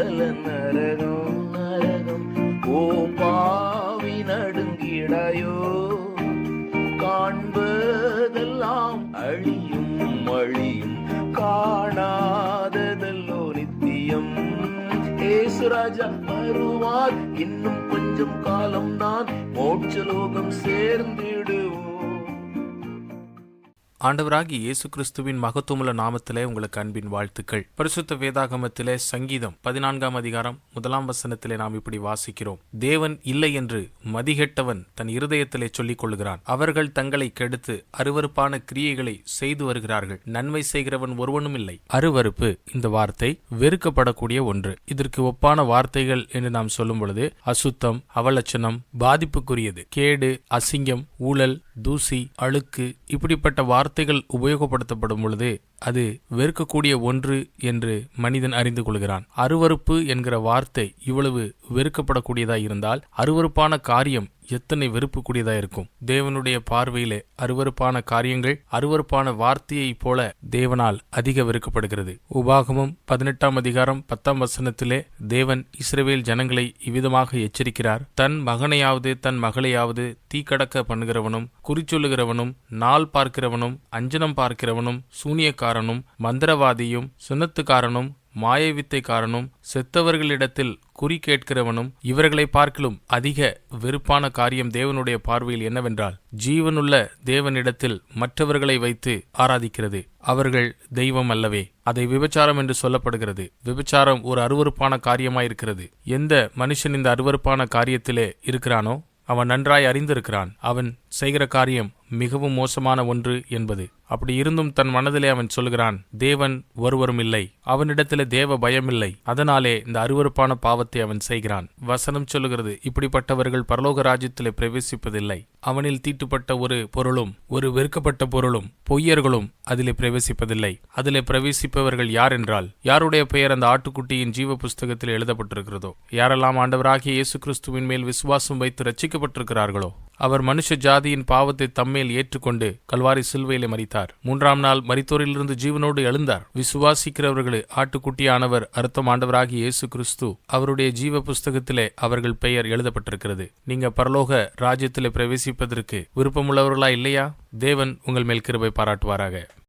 சகல நரகம் நரகம். ஓ பாவி நடுங்கிடாயோ காண்பதெல்லாம் அழியும் அழியும் காணாததெல்லோ நித்தியம். ஏசுராஜா வருவார் இன்னும் கொஞ்சம் காலம்தான் மோட்சலோகம் சேர்ந்திடுவோம். ஆண்டவராகி இயேசு கிறிஸ்துவின் மகத்துவமுள்ள நாமத்திலே உங்களுக்கு அன்பின் வாழ்த்துக்கள். பரிசுத்த வேதாகமத்திலே சங்கீதம் பதினான்காம் அதிகாரம் முதலாம் வசனத்திலே நாம் இப்படி வாசிக்கிறோம். தேவன் இல்லை என்று மதிகெட்டவன் தன் இருதயத்திலே சொல்லிக் கொள்கிறான் அவர்கள் தங்களை கெடுத்து அருவருப்பான கிரியைகளை செய்து வருகிறார்கள். நன்மை செய்கிறவன் ஒருவனும் இல்லை. அருவருப்பு இந்த வார்த்தை வெறுக்கப்படக்கூடிய ஒன்று. இதற்கு ஒப்பான வார்த்தைகள் என்று நாம் சொல்லும் பொழுது அசுத்தம் அவலட்சணம் பாதிப்புக்குரியது. கேடு அசிங்கம் ஊழல் தூசி அழுக்கு இப்படிப்பட்ட வார்த்தைகள் உபயோகப்படுத்தப்படும் பொழுது அது வெறுக்கக்கூடிய ஒன்று என்று மனிதன் அறிந்து கொள்கிறான். அருவருப்பு என்கிற வார்த்தை இவ்வளவு வெறுக்கப்படக்கூடியதாய் இருந்தால் அருவருப்பான காரியம் எத்தனை வெறுப்புக்கூடியதா இருக்கும். தேவனுடைய பார்வையிலே அருவருப்பான காரியங்கள் அருவருப்பான வார்த்தையைப் போல தேவனால் அதிக வெறுக்கப்படுகிறது உபாகமம் பதினெட்டாம் அதிகாரம் பத்தாம் வசனத்திலே தேவன் இஸ்ரவேல் ஜனங்களை இவ்விதமாக எச்சரிக்கிறார். தன் மகனையாவது தன் மகளையாவது தீக்கடக்க பண்ணுகிறவனும் குறிச்சொல்லுகிறவனும் நாள் பார்க்கிறவனும் அஞ்சனம் பார்க்கிறவனும் சூனியக்காரனும் மந்திரவாதியும் சுனத்துக்காரனும் மாயவித்தைக்காரனும் செத்தவர்களிடத்தில் குறி கேட்கிறவனும் இவர்களை பார்க்கிலும் அதிக வெறுப்பான காரியம் தேவனுடைய பார்வையில் என்னவென்றால் ஜீவனுள்ள தேவனிடத்தில் மற்றவர்களை வைத்து ஆராதிக்கிறது. அவர்கள் தெய்வம் அல்லவே. அதை விபச்சாரம் என்று சொல்லப்படுகிறது. விபச்சாரம் ஒரு அருவருப்பான காரியமாயிருக்கிறது. எந்த மனுஷன் இந்த அருவருப்பான காரியத்திலே இருக்கிறானோ அவன் நன்றாய் அறிந்திருக்கிறான். அவன் செய்கிற காரியம் மிகவும் மோசமான ஒன்று என்பது. அப்படி இருந்தும் தன் மனதிலே அவன் சொல்கிறான் தேவன் ஒருவரும் இல்லை அவனிடத்திலே தேவ பயம் இல்லை அதனாலே இந்த அருவருப்பான பாவத்தை அவன் செய்கிறான். வசனம் சொல்லுகிறது இப்படிப்பட்டவர்கள் பரலோக ராஜ்யத்திலே பிரவேசிப்பதில்லை. அவனில் தீட்டுப்பட்ட ஒரு பொருளும் ஒரு வெறுக்கப்பட்ட பொருளும் பொய்யர்களும் அதிலே பிரவேசிப்பதில்லை. அதிலே பிரவேசிப்பவர்கள் யார் என்றால் யாருடைய பெயர் அந்த ஆட்டுக்குட்டியின் ஜீவ புஸ்தகத்தில் எழுதப்பட்டிருக்கிறதோ? யாரெல்லாம் ஆண்டவராகிய இயேசு கிறிஸ்துவின் மேல் விசுவாசம் வைத்து ரச்சிக்கப்பட்டிருக்கிறார்களோ அவர் மனுஷ ஜாதியின் பாவத்தை தம்மேல் ஏற்றுக்கொண்டு கல்வாரி சில்வையிலே மறித்தார் மூன்றாம் நாள் மரித்தோரிலிருந்து ஜீவனோடு எழுந்தார். விசுவாசிக்கிறவர்களே ஆட்டுக்குட்டியானவர் அர்த்தம் ஆண்டவராகிய இயேசு கிறிஸ்து அவருடைய ஜீவ புஸ்தகத்திலே அவர்கள் பெயர் எழுதப்பட்டிருக்கிறது. நீங்க பரலோக ராஜ்யத்திலே பிரவேசிப்பதற்கு விருப்பமுள்ளவர்களா இல்லையா? தேவன் உங்கள் மேல் கிருபை பாராட்டுவாராக.